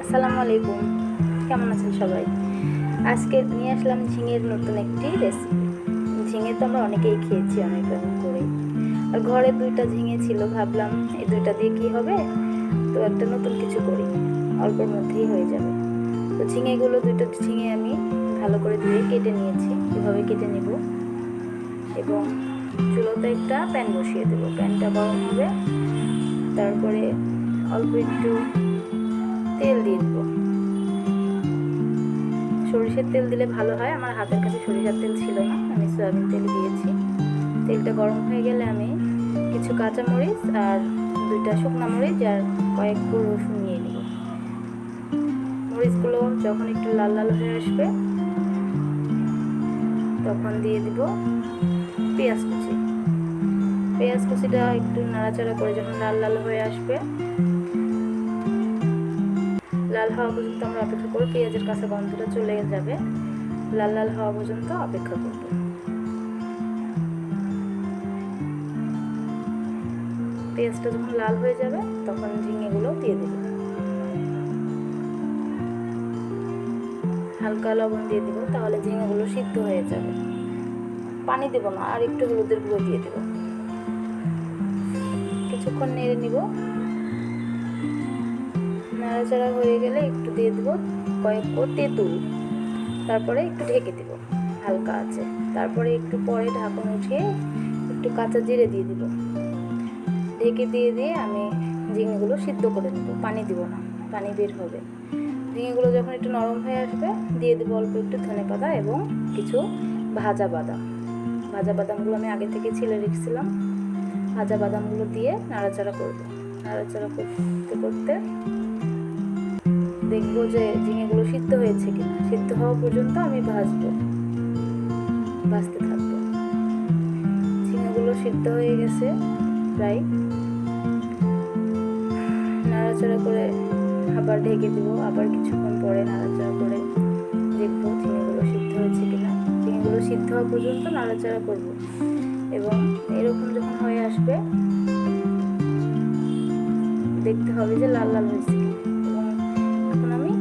আসসালামু আলাইকুম। কেমন আছেন সবাই? আজকে নিয়ে আসলাম ঝিঙের নতুন একটি রেসিপি ঝিঙে তো আমরা অনেকেই খেয়েছি অনেক রকম করে আর ঘরে দুইটা ঝিঙে ছিল, ভাবলাম এই দুইটা দিয়ে কী হবে? তো একটা নতুন কিছু করি, অল্পের মধ্যেই হয়ে যাবে। তো ঝিঙেগুলো দুইটা ঝিঙে আমি ভালো করে ধুয়ে কেটে নিয়েছি, এভাবে কেটে নেব। এবং চুলোতে একটা প্যান বসিয়ে দেবো। প্যানটা গরম হবে। তারপরে অল্প একটু সরিষার তেল দিলে ভালো হয়। আমার হাতের কাছে সরিষার তেল ছিল না, আমি সয়াবিন তেল দিয়েছি। তেলটা গরম হয়ে গেলে আমি কিছু কাঁচামরিচ আর দুইটা শুকনো মরিচ আর কয়েক রসুন নিয়ে নিব। মরিচগুলো যখন একটু লাল লাল হয়ে আসবে, তখন দিয়ে দিব পেঁয়াজ কুচি। পেঁয়াজ কুচিটা একটু নাড়াচাড়া করে যখন লাল লাল হয়ে আসবে লাল হওয়া পর্যন্ত আমরা অপেক্ষা করব, পেঁয়াজের কাঁচা গন্ধটা চলে যাবে। লাল লাল হওয়া পর্যন্ত অপেক্ষা করব। পেঁয়াজটা যখন লাল হয়ে যাবে, তখন ঝিঙেগুলো দিয়ে দেব। হালকা লবণ দিয়ে দেবো, তাহলে ঝিঙেগুলো সিদ্ধ হয়ে যাবে। পানি দেব না, আর একটু হলুদের গুঁড়ো দিয়ে দেব। কিছুক্ষণ নেড়ে নিব। নাড়াচাড়া হয়ে গেলে একটু দিয়ে দেবো কয়েক কো তেঁতুল তারপরে একটু ঢেকে দেবো, হালকা আছে। তারপরে একটু পরে ঢাকন উঠিয়ে একটু কাঁচা জিরে দিয়ে দিব। ঢেকে দিয়ে দিয়ে আমি ঝিঙেগুলো সিদ্ধ করে নেব, পানি দিব না, পানি বের হবে। ঝিঙেগুলো যখন একটু নরম হয়ে আসবে, দিয়ে দেবো অল্প একটু ধনে পাতা এবং কিছু ভাজা বাদাম। ভাজা বাদামগুলো আমি আগে থেকে ছিলে রেখেছিলাম। ভাজা বাদামগুলো দিয়ে নাড়াচাড়া করব। নাড়াচাড়া করতে করতে দেখব যে ঝিঙেগুলো সিদ্ধ হয়েছে কিনা সিদ্ধ হওয়া পর্যন্ত আমি ভাজবো। ভাজতে থাকব। ঝিঙেগুলো সিদ্ধ হয়ে গেছে প্রায়। নাড়াচাড়া করে আবার ঢেকে দিব। আবার কিছুক্ষণ পরে নাড়াচাড়া করে দেখব ঝিঙেগুলো সিদ্ধ হয়েছে কিনা ঝিঙেগুলো সিদ্ধ হওয়া পর্যন্ত নাড়াচাড়া করব। এবং এরকম যখন হয়ে আসবে, দেখতে হবে যে লাল লাল হয়েছে এখন আমি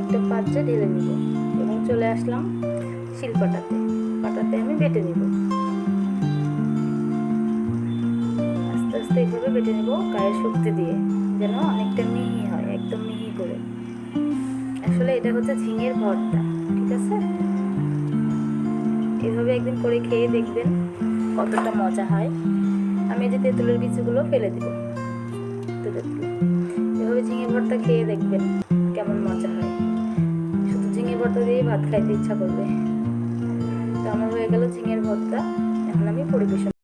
একটা পাত্রে ঢেলে নিব এবং চলে আসলাম শিলপাটাতে। পাটাতে আমি বেটে নিব। আস্তে আস্তে এইভাবে বেটে নিব গায়ে শক্তি দিয়ে, যেন অনেকটা মিহি হয়, একদম মিহি করে। আসলে এটা হচ্ছে ঝিঙের ভর্তা, ঠিক আছে? এভাবে একদিন করে খেয়ে দেখবেন কতটা মজা হয়। আমি যে তেঁতুলের বীজগুলো ফেলে দিব। তুলে দিল এভাবে ঝিঙে ভর্তা খেয়ে দেখবেন। কেমন মজা হয়? শুধু ঝিঙে ভর্তা দিয়েই ভাত খাইতে ইচ্ছা করবে। তো আমার হয়ে গেল ঝিঙের ভর্তা। এখন আমি পরিবেশন